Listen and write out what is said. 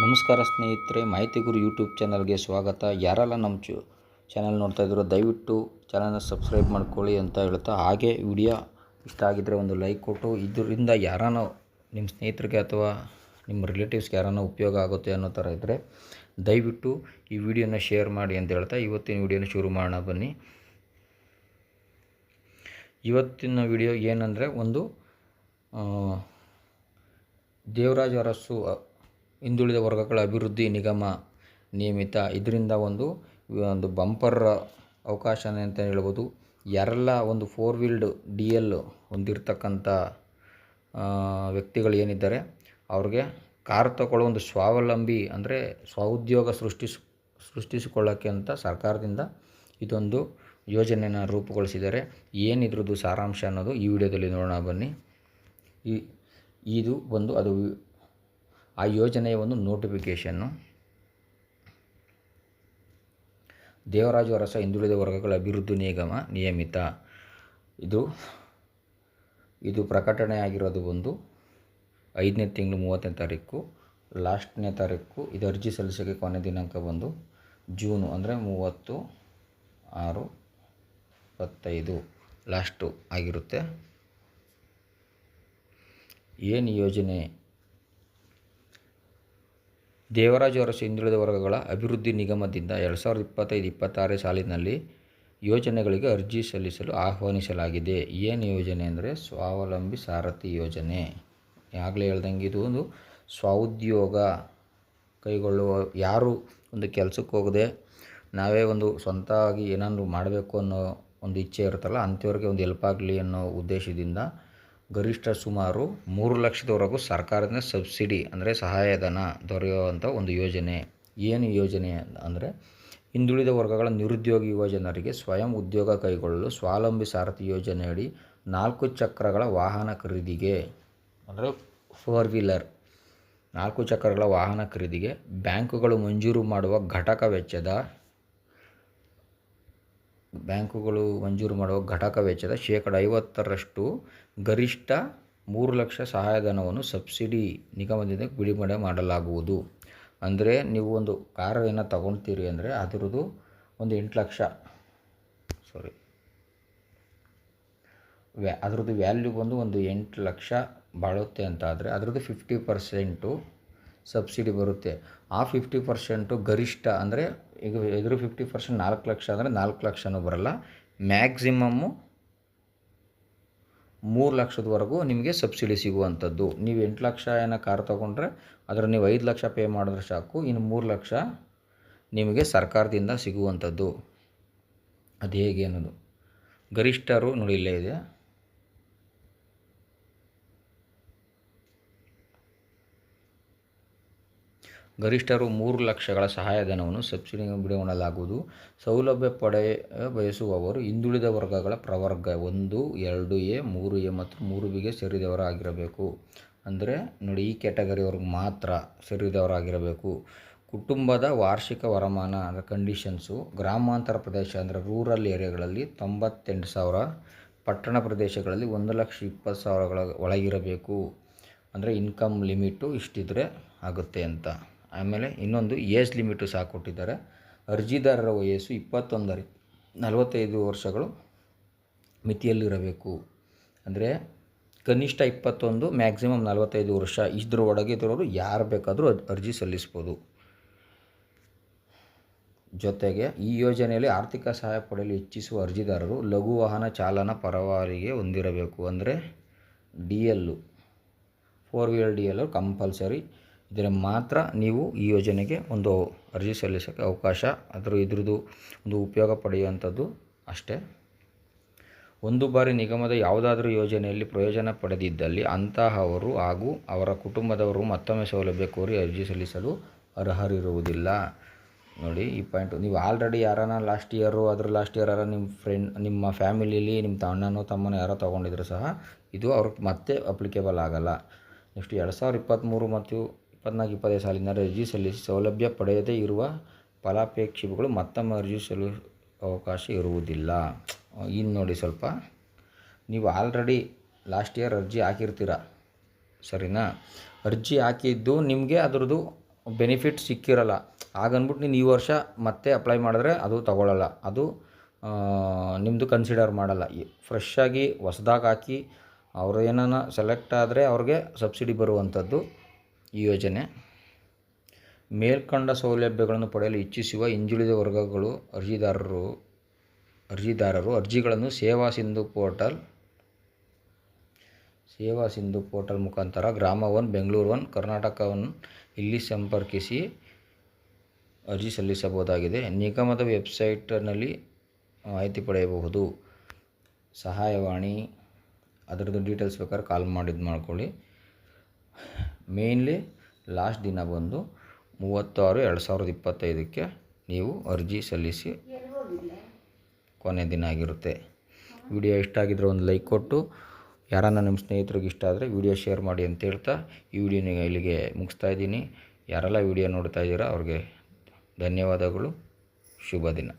ನಮಸ್ಕಾರ ಸ್ನೇಹಿತರೆ, ಮಾಹಿತಿ ಗುರು ಯೂಟ್ಯೂಬ್ ಚಾನಲ್ಗೆ ಸ್ವಾಗತ. ಯಾರೆಲ್ಲ ನಮ್ಮ ಚು ಚಾನಲ್ ನೋಡ್ತಾ ಇದ್ದೀರೋ ದಯವಿಟ್ಟು ಚಾನಲ್ನ ಸಬ್ಸ್ಕ್ರೈಬ್ ಮಾಡ್ಕೊಳ್ಳಿ ಅಂತ ಹೇಳ್ತಾ, ಹಾಗೆ ವಿಡಿಯೋ ಇಷ್ಟ ಆಗಿದ್ದರೆ ಒಂದು ಲೈಕ್ ಕೊಟ್ಟು. ಇದರಿಂದ ಯಾರಾನ ನಿಮ್ಮ ಸ್ನೇಹಿತರಿಗೆ ಅಥವಾ ನಿಮ್ಮ ರಿಲೇಟಿವ್ಸ್ಗೆ ಯಾರಾನ ಉಪಯೋಗ ಆಗುತ್ತೆ ಅನ್ನೋ ಥರ ಇದ್ದರೆ ದಯವಿಟ್ಟು ಈ ವಿಡಿಯೋನ ಶೇರ್ ಮಾಡಿ ಅಂತ ಹೇಳ್ತಾ, ಇವತ್ತಿನ ವಿಡಿಯೋನ ಶುರು ಮಾಡೋಣ ಬನ್ನಿ. ಇವತ್ತಿನ ವಿಡಿಯೋ ಏನಂದರೆ ಒಂದು ದೇವರಾಜ್ ಅರಸು ಹಿಂದುಳಿದ ವರ್ಗಗಳ ಅಭಿವೃದ್ಧಿ ನಿಗಮ ನಿಯಮಿತ. ಇದರಿಂದ ಒಂದು ಒಂದು ಬಂಪರ್ ಅವಕಾಶ ಅಂತ ಹೇಳ್ಬೋದು. ಯಾರೆಲ್ಲ ಒಂದು ಫೋರ್ ವೀಲ್ಡ್ ಡಿ ಎಲ್ ಹೊಂದಿರತಕ್ಕಂಥ ವ್ಯಕ್ತಿಗಳು ಏನಿದ್ದಾರೆ, ಅವ್ರಿಗೆ ಕಾರ್ ತಗೊಳ್ಳೋ ಒಂದು ಸ್ವಾವಲಂಬಿ ಅಂದರೆ ಸ್ವಉದ್ಯೋಗ ಸೃಷ್ಟಿಸ್ ಸೃಷ್ಟಿಸಿಕೊಳ್ಳೋಕ್ಕೆ ಅಂತ ಸರ್ಕಾರದಿಂದ ಇದೊಂದು ಯೋಜನೆಯನ್ನು ರೂಪುಗೊಳಿಸಿದ್ದಾರೆ. ಏನಿದ್ರದ್ದು ಸಾರಾಂಶ ಅನ್ನೋದು ಈ ವಿಡಿಯೋದಲ್ಲಿ ನೋಡೋಣ ಬನ್ನಿ. ಈ, ಇದು ಒಂದು, ಅದು ಆ ಯೋಜನೆಯ ಒಂದು ನೋಟಿಫಿಕೇಷನ್ನು ದೇವರಾಜು ಅರಸ ಹಿಂದುಳಿದ ವರ್ಗಗಳ ಅಭಿವೃದ್ಧಿ ನಿಗಮ ನಿಯಮಿತ. ಇದು ಇದು ಪ್ರಕಟಣೆ ಆಗಿರೋದು ಒಂದು ಐದನೇ ತಿಂಗಳು ಮೂವತ್ತನೇ ತಾರೀಕು ಲಾಸ್ಟ್ನೇ ತಾರೀಕು, ಇದು ಅರ್ಜಿ ಸಲ್ಲಿಸೋಕ್ಕೆ ಕೊನೆ ದಿನಾಂಕ ಬಂದು ಜೂನು ಅಂದರೆ ಮೂವತ್ತು ಆರು ಇಪ್ಪತ್ತೈದು ಲಾಸ್ಟು ಆಗಿರುತ್ತೆ. ಏನು ಯೋಜನೆ? ದೇವರಾಜು ಅರಸು ಹಿಂದುಳಿದ ವರ್ಗಗಳ ಅಭಿವೃದ್ಧಿ ನಿಗಮದಿಂದ ಎರಡು ಸಾವಿರದ ಇಪ್ಪತ್ತೈದು, ಇಪ್ಪತ್ತಾರನೇ ಸಾಲಿನಲ್ಲಿ ಯೋಜನೆಗಳಿಗೆ ಅರ್ಜಿ ಸಲ್ಲಿಸಲು ಆಹ್ವಾನಿಸಲಾಗಿದೆ. ಏನು ಯೋಜನೆ ಅಂದರೆ ಸ್ವಾವಲಂಬಿ ಸಾರಥಿ ಯೋಜನೆ. ಆಗಲೇ ಹೇಳ್ದಂಗೆ ಇದು ಒಂದು ಸ್ವಉದ್ಯೋಗ. ಕೈಗೊಳ್ಳುವ, ಯಾರು ಒಂದು ಕೆಲಸಕ್ಕೆ ಹೋಗದೆ ನಾವೇ ಒಂದು ಸ್ವಂತವಾಗಿ ಏನಾದರೂ ಮಾಡಬೇಕು ಅನ್ನೋ ಒಂದು ಇಚ್ಛೆ ಇರುತ್ತಲ್ಲ, ಅಂಥವ್ರಿಗೆ ಒಂದು ಹೆಲ್ಪ್ ಆಗಲಿ ಅನ್ನೋ ಉದ್ದೇಶದಿಂದ ಗರಿಷ್ಠ ಸುಮಾರು ಮೂರು ಲಕ್ಷದವರೆಗೂ ಸರ್ಕಾರದಿಂದ ಸಬ್ಸಿಡಿ ಅಂದರೆ ಸಹಾಯಧನ ದೊರೆಯುವಂಥ ಒಂದು ಯೋಜನೆ. ಏನು ಯೋಜನೆ ಅಂದರೆ ಹಿಂದುಳಿದ ವರ್ಗಗಳ ನಿರುದ್ಯೋಗಿ ಯುವಜನರಿಗೆ ಸ್ವಯಂ ಉದ್ಯೋಗ ಕೈಗೊಳ್ಳಲು ಸ್ವಾವಲಂಬಿ ಸಾರಥಿ ಯೋಜನೆಯಡಿ ನಾಲ್ಕು ಚಕ್ರಗಳ ವಾಹನ ಖರೀದಿಗೆ ಅಂದರೆ ಫೋರ್ ವೀಲರ್ ನಾಲ್ಕು ಚಕ್ರಗಳ ವಾಹನ ಖರೀದಿಗೆ ಬ್ಯಾಂಕುಗಳು ಮಂಜೂರು ಮಾಡುವ ಘಟಕ ವೆಚ್ಚದ ಬ್ಯಾಂಕುಗಳು ಮಂಜೂರು ಮಾಡುವ ಘಟಕ ವೆಚ್ಚದ ಶೇಕಡ ಐವತ್ತರಷ್ಟು ಗರಿಷ್ಠ ಮೂರು ಲಕ್ಷ ಸಹಾಯಧನವನ್ನು ಸಬ್ಸಿಡಿ ನಿಗಮದಿಂದ ಬಿಡುಗಡೆ ಮಾಡಲಾಗುವುದು. ಅಂದರೆ ನೀವು ಒಂದು ಕಾರ್ ಏನೋ ತಗೊಳ್ತೀರಿ ಅಂದರೆ ಅದರದ್ದು ಒಂದು ಎಂಟು ಲಕ್ಷ ಸಾರಿ ವ್ಯಾ, ಅದರದ್ದು ವ್ಯಾಲ್ಯೂ ಬಂದು ಒಂದು ಎಂಟು ಲಕ್ಷ ಬಾಳುತ್ತೆ ಅಂತ ಆದರೆ ಅದರದ್ದು ಫಿಫ್ಟಿ ಪರ್ಸೆಂಟು ಸಬ್ಸಿಡಿ ಬರುತ್ತೆ. ಆ ಫಿಫ್ಟಿ ಪರ್ಸೆಂಟು ಗರಿಷ್ಠ ಅಂದರೆ ಈಗ ಎದುರು ಫಿಫ್ಟಿ ಪರ್ಸೆಂಟ್ ನಾಲ್ಕು ಲಕ್ಷ ಅಂದರೆ ನಾಲ್ಕು ಲಕ್ಷನೂ ಬರಲ್ಲ. ಮ್ಯಾಕ್ಸಿಮಮ್ಮು ಮೂರು ಲಕ್ಷದವರೆಗೂ ನಿಮಗೆ ಸಬ್ಸಿಡಿ ಸಿಗುವಂಥದ್ದು. ನೀವು ಎಂಟು ಲಕ್ಷ ಏನೋ ಕಾರ್ ತೊಗೊಂಡ್ರೆ ಅದರ ನೀವು ಐದು ಲಕ್ಷ ಪೇ ಮಾಡಿದ್ರೆ ಸಾಕು. ಇನ್ನು ಮೂರು ಲಕ್ಷ ನಿಮಗೆ ಸರ್ಕಾರದಿಂದ ಸಿಗುವಂಥದ್ದು. ಅದು ಹೇಗೆ ಅನ್ನೋದು. ಗರಿಷ್ಠರು ನೋಡಿ ಇಲ್ಲೇ ಇದೆ. ಗರಿಷ್ಠರು ಮೂರು ಲಕ್ಷಗಳ ಸಹಾಯಧನವನ್ನು ಸಬ್ಸಿಡಿ ಬಿಡುಗಡೆಲಾಗುವುದು ಸೌಲಭ್ಯ ಪಡೆಯ ಬಯಸುವವರು ಹಿಂದುಳಿದ ವರ್ಗಗಳ ಪ್ರವರ್ಗ ಒಂದು, ಎರಡು ಎ, ಮೂರು ಎ ಮತ್ತು ಮೂರು ಬಿಗೆ ಸೇರಿದವರಾಗಿರಬೇಕು. ಅಂದರೆ ನೋಡಿ, ಈ ಕ್ಯಾಟಗರಿಯವ್ರಿಗೆ ಮಾತ್ರ ಸೇರಿದವರಾಗಿರಬೇಕು. ಕುಟುಂಬದ ವಾರ್ಷಿಕ ವರಮಾನ ಅಂದರೆ ಕಂಡೀಷನ್ಸು ಗ್ರಾಮಾಂತರ ಪ್ರದೇಶ ಅಂದರೆ ರೂರಲ್ ಏರಿಯಾಗಳಲ್ಲಿ ತೊಂಬತ್ತೆಂಟು ಸಾವಿರ, ಪಟ್ಟಣ ಪ್ರದೇಶಗಳಲ್ಲಿ ಒಂದು ಲಕ್ಷ ಇಪ್ಪತ್ತು ಸಾವಿರಗಳ ಒಳಗಿರಬೇಕು. ಅಂದರೆ ಇನ್ಕಮ್ ಲಿಮಿಟು ಇಷ್ಟಿದ್ರೆ ಆಗುತ್ತೆ ಅಂತ. ಆಮೇಲೆ ಇನ್ನೊಂದು ಏಜ್ ಲಿಮಿಟು ಸಹ ಕೊಟ್ಟಿದ್ದಾರೆ. ಅರ್ಜಿದಾರರ ವಯಸ್ಸು ಇಪ್ಪತ್ತೊಂದರಿ. ನಲವತ್ತೈದು ವರ್ಷಗಳು ಮಿತಿಯಲ್ಲಿರಬೇಕು. ಅಂದರೆ ಕನಿಷ್ಠ ಇಪ್ಪತ್ತೊಂದು ಮ್ಯಾಕ್ಸಿಮಮ್ ನಲವತ್ತೈದು ವರ್ಷ ಇದ್ರ ಒಳಗೆ ಇರೋರು ಯಾರು ಬೇಕಾದರೂ ಅರ್ಜಿ ಸಲ್ಲಿಸ್ಬೋದು. ಜೊತೆಗೆ ಈ ಯೋಜನೆಯಲ್ಲಿ ಆರ್ಥಿಕ ಸಹಾಯ ಪಡೆಯಲು ಇಚ್ಛಿಸುವ ಅರ್ಜಿದಾರರು ಲಘು ವಾಹನ ಚಾಲನಾ ಪರವಾನಿಗೆ ಹೊಂದಿರಬೇಕು. ಅಂದರೆ D L four wheeler D L compulsory. ಇದರ ಮಾತ್ರ ನೀವು ಈ ಯೋಜನೆಗೆ ಒಂದು ಅರ್ಜಿ ಸಲ್ಲಿಸೋಕ್ಕೆ ಅವಕಾಶ ಅದರ ಇದ್ರದ್ದು ಒಂದು ಉಪಯೋಗ ಪಡೆಯುವಂಥದ್ದು ಅಷ್ಟೇ. ಒಂದು ಬಾರಿ ನಿಗಮದ ಯಾವುದಾದ್ರೂ ಯೋಜನೆಯಲ್ಲಿ ಪ್ರಯೋಜನ ಪಡೆದಿದ್ದಲ್ಲಿ ಅಂತಹವರು ಹಾಗೂ ಅವರ ಕುಟುಂಬದವರು ಮತ್ತೊಮ್ಮೆ ಸೌಲಭ್ಯ ಕೋರಿ ಅರ್ಜಿ ಸಲ್ಲಿಸಲು ಅರ್ಹರಿರುವುದಿಲ್ಲ. ನೋಡಿ, ಈ ಪಾಯಿಂಟು. ನೀವು ಆಲ್ರೆಡಿ ಯಾರನ್ನ ಲಾಸ್ಟ್ ಇಯರು, ಅದ್ರ ಲಾಸ್ಟ್ ಇಯರ್ ಯಾರ ನಿಮ್ಮ ಫ್ರೆಂಡ್, ನಿಮ್ಮ ಫ್ಯಾಮಿಲಿಲಿ, ನಿಮ್ಮ ಅಣ್ಣನೋ ತಮ್ಮನೋ ಯಾರೋ ತೊಗೊಂಡಿದ್ರು ಸಹ ಇದು ಅವ್ರಿಗೆ ಮತ್ತೆ ಅಪ್ಲಿಕೇಬಲ್ ಆಗಲ್ಲ. ನೆಕ್ಸ್ಟ್ ಎರಡು ಸಾವಿರದ ಇಪ್ಪತ್ತ್ಮೂರು ಮತ್ತು ಇಪ್ಪತ್ನಾಲ್ಕು ಇಪ್ಪತ್ತೈದು ಸಾಲಿನ ಅರ್ಜಿ ಸಲ್ಲಿಸಿ ಸೌಲಭ್ಯ ಪಡೆಯದೇ ಇರುವ ಫಲಾಪೇಕ್ಷಿಗಳು ಮತ್ತೊಮ್ಮೆ ಅರ್ಜಿ ಸಲ್ಲಿ ಅವಕಾಶ ಇರುವುದಿಲ್ಲ. ಇನ್ನು ನೋಡಿ ಸ್ವಲ್ಪ. ನೀವು ಆಲ್ರೆಡಿ ಲಾಸ್ಟ್ ಇಯರ್ ಅರ್ಜಿ ಹಾಕಿರ್ತೀರ? ಸರಿನಾ? ಅರ್ಜಿ ಹಾಕಿದ್ದು ನಿಮಗೆ ಅದರದ್ದು ಬೆನಿಫಿಟ್ ಸಿಕ್ಕಿರಲ್ಲ. ಹಾಗನ್ಬಿಟ್ಟು ನೀನು ಈ ವರ್ಷ ಮತ್ತೆ ಅಪ್ಲೈ ಮಾಡಿದ್ರೆ ಅದು ತಗೊಳ್ಳಲ್ಲ ಅದು ನಿಮ್ಮದು ಕನ್ಸಿಡರ್ ಮಾಡಲ್ಲ. ಫ್ರೆಶ್ ಆಗಿ ಹೊಸ್ದಾಗಿ ಹಾಕಿ ಅವ್ರು ಏನಾನ ಸೆಲೆಕ್ಟ್ ಆದರೆ ಅವ್ರಿಗೆ ಸಬ್ಸಿಡಿ ಬರುವಂಥದ್ದು ಈ ಯೋಜನೆ. ಮೇಲ್ಕಂಡ ಸೌಲಭ್ಯಗಳನ್ನು ಪಡೆಯಲು ಇಚ್ಛಿಸುವ ಹಿಂದುಳಿದ ವರ್ಗಗಳು ಅರ್ಜಿದಾರರು ಅರ್ಜಿದಾರರು ಅರ್ಜಿಗಳನ್ನು ಸೇವಾ ಸಿಂಧು ಪೋರ್ಟಲ್, ಸೇವಾ ಸಿಂಧು ಪೋರ್ಟಲ್ ಮುಖಾಂತರ Grama one, Bengaluru one, Karnataka one ಇಲ್ಲಿ ಸಂಪರ್ಕಿಸಿ ಅರ್ಜಿ ಸಲ್ಲಿಸಬಹುದಾಗಿದೆ. ನಿಗಮದ ವೆಬ್ಸೈಟ್ನಲ್ಲಿ ಮಾಹಿತಿ ಪಡೆಯಬಹುದು. ಸಹಾಯವಾಣಿ, ಅದರದ್ದು ಡೀಟೇಲ್ಸ್ ಬೇಕಾದ್ರೆ ಕಾಲ್ ಮಾಡಿದ್ದು ಮಾಡ್ಕೊಳ್ಳಿ ಮೇನ್ಲಿ ಲಾಸ್ಟ್ ದಿನ ಬಂದು ಮೂವತ್ತಾರು, ಎರಡು ಸಾವಿರದ ಇಪ್ಪತ್ತೈದಕ್ಕೆ ನೀವು ಅರ್ಜಿ ಸಲ್ಲಿಸಿ ಕೊನೆ ದಿನ ಆಗಿರುತ್ತೆ. ವಿಡಿಯೋ ಇಷ್ಟ ಆಗಿದ್ರೆ ಒಂದು ಲೈಕ್ ಕೊಟ್ಟು, ಯಾರನ್ನ ನಿಮ್ಮ ಸ್ನೇಹಿತರಿಗೆ ಇಷ್ಟ ಆದರೆ ವಿಡಿಯೋ ಶೇರ್ ಮಾಡಿ ಅಂತ ಹೇಳ್ತಾ ಈ ವಿಡಿಯೋನ ಇಲ್ಲಿಗೆ ಮುಗಿಸ್ತಾ ಇದ್ದೀನಿ. ಯಾರೆಲ್ಲ ವಿಡಿಯೋ ನೋಡ್ತಾ ಇದ್ದೀರಾ ಅವ್ರಿಗೆ ಧನ್ಯವಾದಗಳು. ಶುಭ ದಿನ.